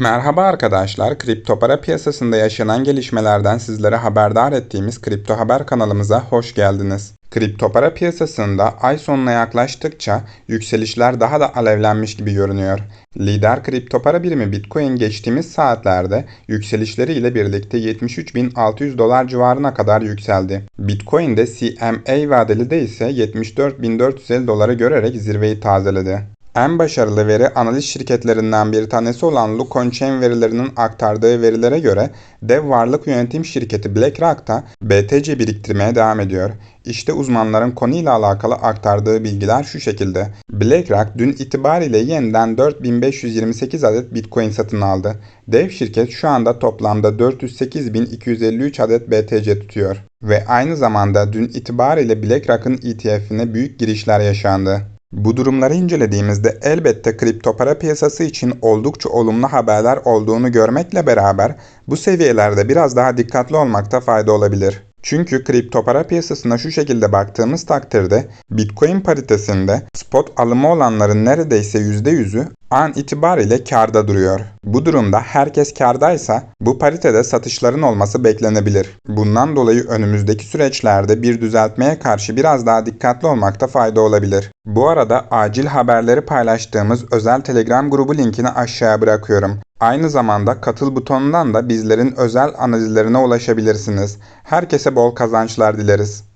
Merhaba arkadaşlar, kripto para piyasasında yaşanan gelişmelerden sizlere haberdar ettiğimiz Kripto Haber kanalımıza hoş geldiniz. Kripto para piyasasında ay sonuna yaklaştıkça yükselişler daha da alevlenmiş gibi görünüyor. Lider kripto para birimi Bitcoin geçtiğimiz saatlerde yükselişleriyle birlikte 73.600 dolar civarına kadar yükseldi. Bitcoin'de CMA vadeli de ise 74.450 doları görerek zirveyi tazeledi. En başarılı veri analiz şirketlerinden bir tanesi olan Lukon Chain verilerinin aktardığı verilere göre dev varlık yönetim şirketi BlackRock da BTC biriktirmeye devam ediyor. İşte uzmanların konuyla alakalı aktardığı bilgiler şu şekilde. BlackRock dün itibariyle yeniden 4528 adet Bitcoin satın aldı. Dev şirket şu anda toplamda 408.253 adet BTC tutuyor. Ve aynı zamanda dün itibariyle BlackRock'ın ETF'ine büyük girişler yaşandı. Bu durumları incelediğimizde elbette kripto para piyasası için oldukça olumlu haberler olduğunu görmekle beraber bu seviyelerde biraz daha dikkatli olmakta fayda olabilir. Çünkü kripto para piyasasına şu şekilde baktığımız takdirde Bitcoin paritesinde spot alımı olanların neredeyse %100'ü an itibariyle karda duruyor. Bu durumda herkes kardaysa bu paritede satışların olması beklenebilir. Bundan dolayı önümüzdeki süreçlerde bir düzeltmeye karşı biraz daha dikkatli olmakta fayda olabilir. Bu arada acil haberleri paylaştığımız özel Telegram grubu linkini aşağıya bırakıyorum. Aynı zamanda katıl butonundan da bizlerin özel analizlerine ulaşabilirsiniz. Herkese bol kazançlar dileriz.